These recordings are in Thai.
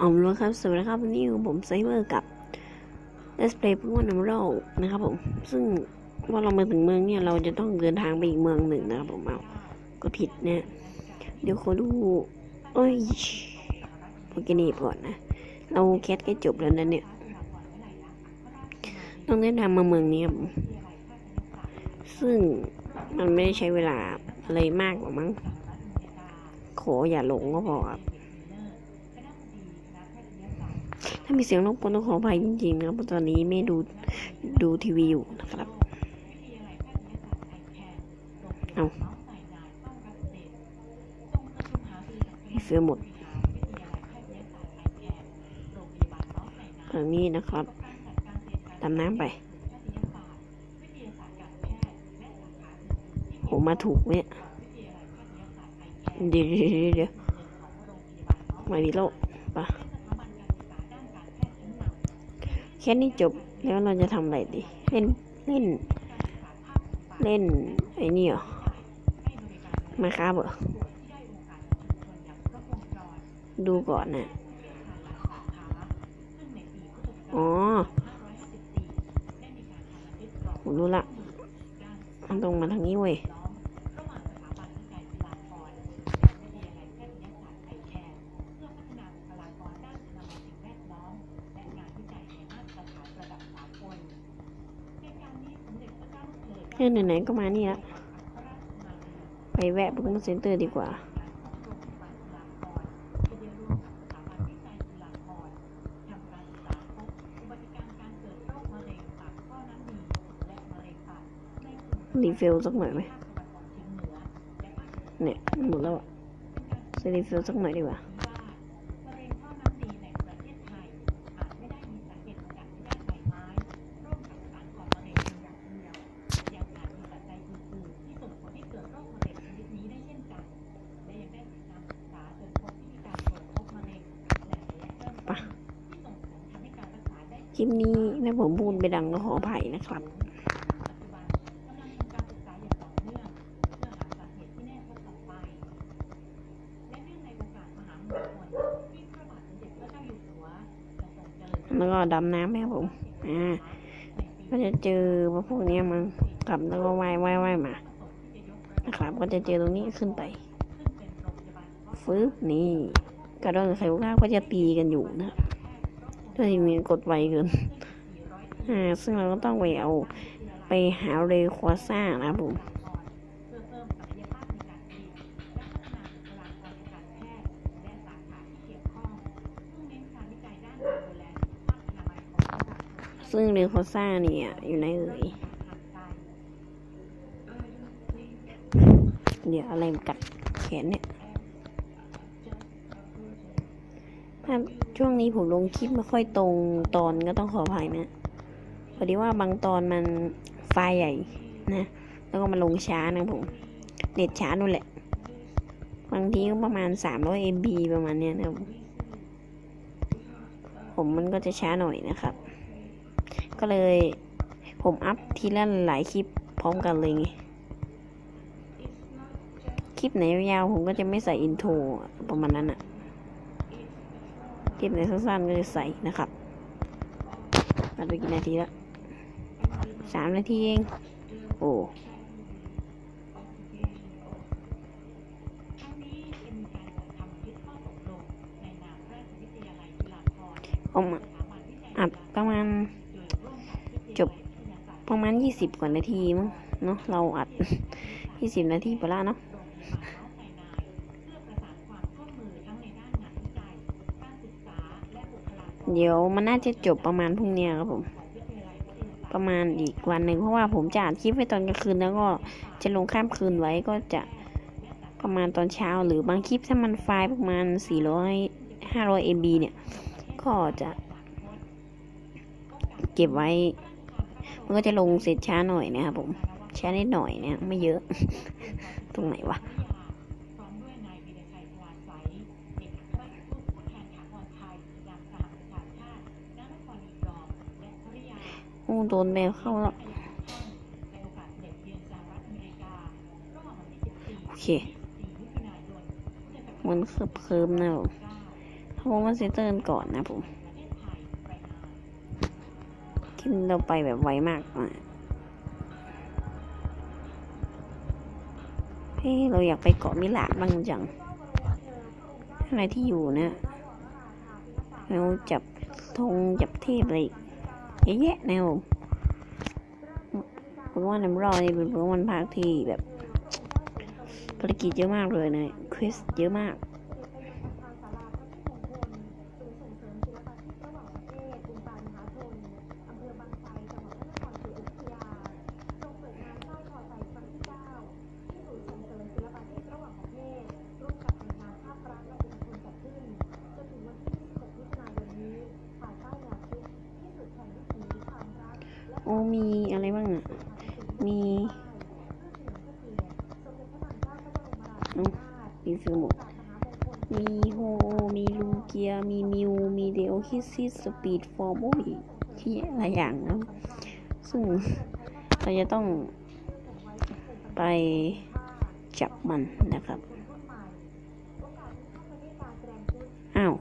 อ๋อมรู้ครับ สวัสดีครับวันนี้ผมไซเบอร์กับ Let's Play Pokemon Emerald นะครับผม ซึ่งว่าเรามาถึงเมืองเนี่ย เราจะต้องเดินทางไปอีกเมืองหนึ่งนะครับผมเอาก็ผิดเนี่ยเดี๋ยวขอดูโอ้ยโปเกนีก่อนนะ เราแคสกล้จบแล้วนะเนี่ย ต้องเดินทางมาเมืองนี้ครับซึ่งมันไม่ได้ใช้เวลาอะไรมากหรอกมั้งขออย่าหลงก็พอครับ ถ้ามีเสียงรบกวนต้องขออภัยจริงๆนะครับตอนนี้ไม่ดูดูทีวีอยู่นะครับ เอาเฟือหมดทางนี้นะครับดำน้ำไปผมมาถูกเนี่ยเดี๋ยวเดี๋ยวเดี๋ยวมาดีโลกปะ แค่นี้จบแล้วเราจะทำอะไรดี เล่น เล่น เล่น ไอ้นี่เหรอมาครับเหรอดูก่อนนะอ๋อผมรู้ละมันตรงมาทางนี้เว้ย เออไหนๆก็มานี่ละไปแวะโปเกมอนเซ็นเตอร์ดีกว่ารีฟิลสักหน่อยไหมเนี่ยหมดแล้วอะใส่รีฟิลสักหน่อยดีกว่า ปะคลิปนี้ ถ้าผมพูดไปดังก็ขออภัยนะครับแล้วก็ดำน้ำไหมครับผม อ่า ก็จะเจอพวกนี้มันกลับแล้วก็ว่ายว่ายว่ายมา นะครับ ก็จะเจอตรงนี้ขึ้นไปฟึบนี่กระโดดไข่ลูกค้าก็จะตีกันอยู่นะครับถ้ามีกดไวเกิน ซึ่งเราก็ต้องไปเอาไปหาเรควาซ่านะผมซึ่งเรควาซ่าเนี่ยอยู่ในเอ่ยเดี๋ยวอะไรมากัดแขนเนี่ยถ้าช่วงนี้ผมลงคลิปไม่ค่อยตรงตอนก็ต้องขออภัยนะ พอดีว่าบางตอนมันไฟล์ใหญ่นะ แล้วก็มันลงช้านะผม เน็ตช้านู่นแหละ บางทีก็ประมาณสามร้อยเอ็มบีประมาณเนี้ยนะครับผมมันก็จะช้าหน่อยนะครับ ก็เลยผมอัพทีละหลายคลิปพร้อมกันเลยไงคลิปไหนยาวผมก็จะไม่ใส่อินโทรประมาณนั้นอะคลิปไหนสั้นๆก็จะใส่นะครับมาไปกี่นาทีละ สามนาทีเอง โอ้ผมอัดประมาณ จบประมาณยี่สิบกว่านาทีมั้งเนาะเราอัดยี่สิบนาทีไปละเนาะเดี๋ยวมันน่าจะจบประมาณพรุ่งเนี้ยครับผม ประมาณอีกวันหนึ่งเพราะว่าผมจะอัดคลิปไว้ตอนกลางคืนแล้วก็จะลงข้ามคืนไว้ก็จะประมาณตอนเช้า หรือบางคลิปถ้ามันไฟล์ประมาณสี่ร้อยห้าร้อยเมบีเนี่ย ก็จะเก็บไว้ มันก็จะลงเสร็จช้าหน่อยนะครับผมช้านิดหน่อยเนี่ยไม่เยอะ ตรงไหนวะ อ้โดนแมวเข้าแล้ว โอเค มันเคิบเคิมนะผมโทผมว่าเซตเตอร์ก่อนนะผมกินเราไปแบบไวมากอะเฮ้ยเราอยากไปเกาะมิลานบ้างจังอะไรที่อยู่เนี่ยเราจับธงจับเทพอะไรอีก เยอะแยะแนวโปเกมอนน้ำรอนี่เป็นโปเกมอนภาคที่แบบภารกิจเยอะมากเลยนะควิสเยอะมาก อ้มีอะไรบ้างอะ มีอืมมีฟิลหมด มีโฮ มีลูเกีย มีมิว มีเดโอคิซิสสปีดฟอร์โบยที่หลายอย่างนะ ซึ่งเราจะต้องไปจับมันนะครับ อ้าว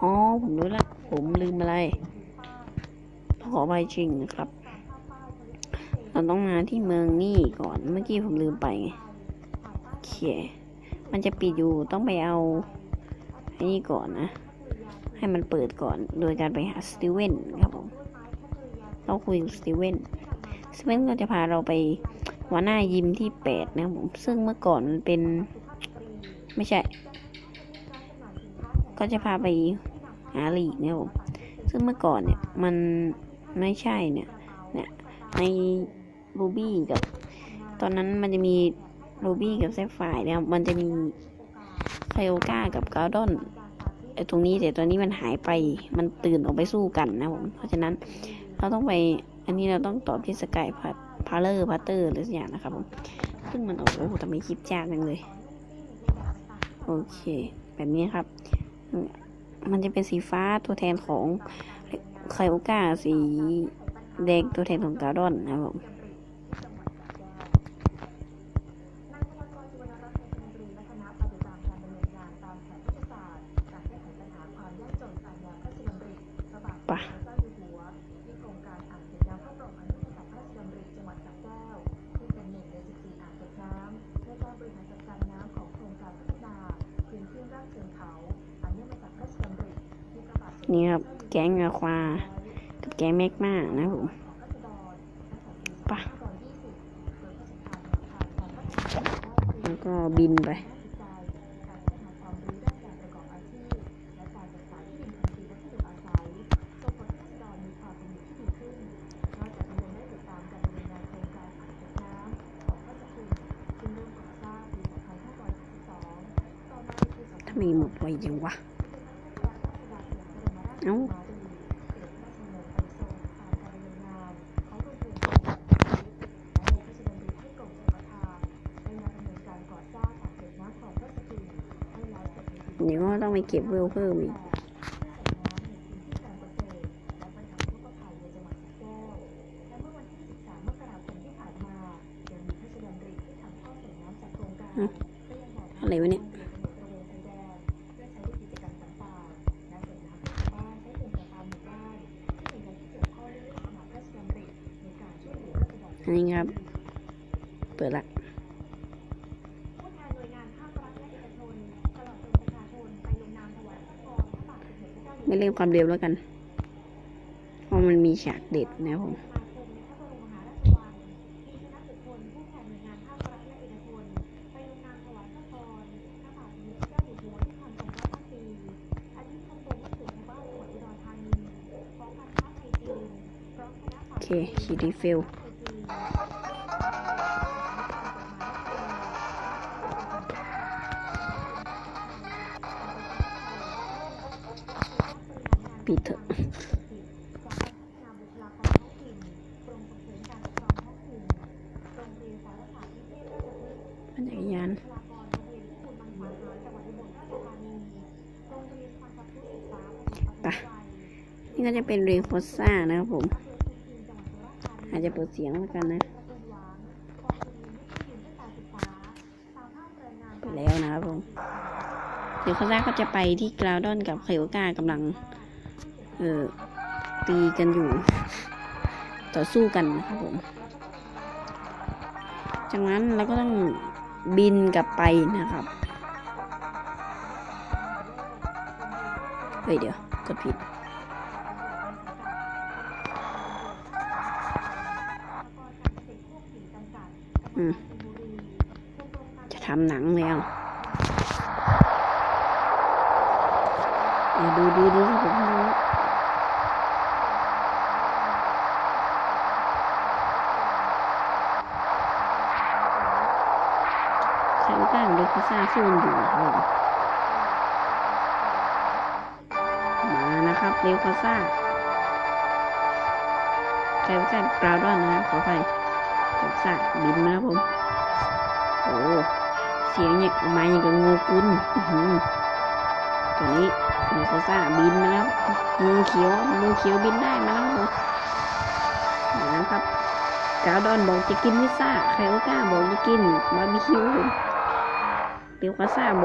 อ๋อ ผมรู้ละ ผมลืมอะไร อไปจริงนะครับ เราต้องมาที่เมืองนี่ก่อน เมื่อกี้ผมลืมไปไงโอเคมันจะปิดอยู่ต้องไปเอาไอ้นี่ก่อนนะ ให้มันเปิดก่อน โดยการไปหาสตีเวนครับผม เราคุยกับสตีเวนสตีเวนก็จะพาเราไปหัวหน้ายิมที่แปดนะครับผม ซึ่งเมื่อก่อนมันเป็น ไม่ใช่ ก็จะพาไปหาลีกเนี่ยผม ซึ่งเมื่อก่อนเนี่ยมัน ไม่ใช่เนี่ยเนี่ยในรูบี้กับ ตอนนั้นมันจะมีรูบี้กับแซฟไฟร์เนี่ยมันจะมีไคโอกากับกาดอนไอ้ตรงนี้แต่ตอนนี้มันหายไปมันตื่นออกไปสู้กันนะผมเพราะฉะนั้นเราต้องไปอันนี้เราต้องตอบที่สกายพัทพาเลอร์พัตเตอร์หรือสักอย่างนะครับผมซึ่งมันออกโอ้โหทำไมคลิปจ้าจังเลย โอเค แบบนี้ครับ มันจะเป็นสีฟ้าตัวแทนของ ไคโอกาสีแดงตัวแทนของกาดอนนะครับผม ปะ นี่ครับแก๊งอควา กับแก๊งแมกมานะครับผมปะแล้วก็บินไปทำไมหมดไวจังวะ เอ้าเดี๋ยวก็ต้องไปเก็บเวลเพิ่มอีกอะไรวะเนี่ย ปิดละไม่เล่นความเร็วแล้วกัน เพราะมันมีฉากเด็ดนะครับผมโอเคฉีดรีฟิล ปิดเถอะปั่นจักรยานไปะนี่ก็จะเป็นเรียงโฟซ่านะครับผม อาจจะเปิดเสียงแล้วกันนะไปแล้วนะครับผม เดี๋ยวคาซ่าก็จะไปที่กราวดอนกับไคโอกากำลัง เออตีกันอยู่ ต่อสู้กันนะครับผม จากนั้นเราก็ต้องบินกลับไปนะครับ เฮ้ยเดี๋ยวกดผิดจะทำหนังแล้วเอาดูดูดูครับผม ดูใครก็กล้าเด็กพิซซ่าสู้กันอยู่นะครับผมมานะครับเร็วคาซ่าใครก็กล้ากราวดอนนะครับขอไปคาซ่าบินมาแล้วผม โอ้เสียงอย่างออกมาอย่างกับงูกุนตัวนี้มีโคซ่าบินมาแล้วงูเขียวงูเขียวบินได้มาแล้วครับนะครับกาวดอนบอกจะกินพิซซ่าไคโอก้าบอกจะกินบาร์บีคิว เปียวคาซ่าบ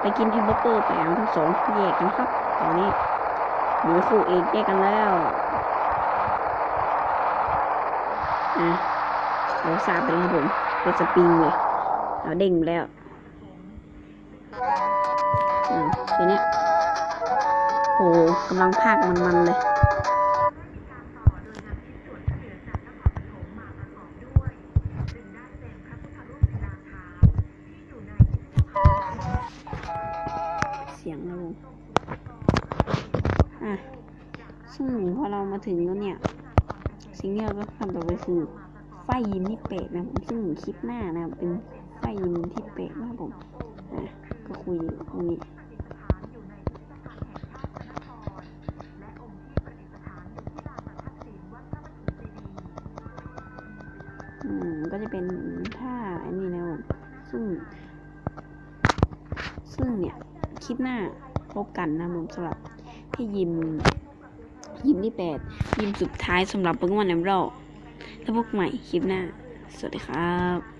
ไปกินแฮมเบอร์เกอร์ไปอ่างทั้งสองแยกกันครับตอนนี้หมีคู่เอกแยกกันแล้วอะเดี๋ยวซาไปเลยครับผมเป็นสปริงเลยเอาเด้งแล้วอืมทีเนี้ยโหกำลังพากมันๆเลย เสียงนะวงอะซึ่งพอเรามาถึงแล้วเนี่ย สิ่งที่เราต้องทำต่อไปคือไฟยิมที่เปะนะผมซึ่งคลิปหน้านะเป็นไฟยิมที่เปะนะครับผมอะก็คุยตรงนี้อืมก็จะเป็นท่าอันนี้นะผมซึ่ง ซึ่งเนี่ย คลิปหน้าพบกันนะครับผมสำหรับพี่ยิม ยิมที่แปดยิมสุดท้ายสำหรับโปเกมอนแอมเบลแล้วพบใหม่คลิปหน้า สวัสดีครับ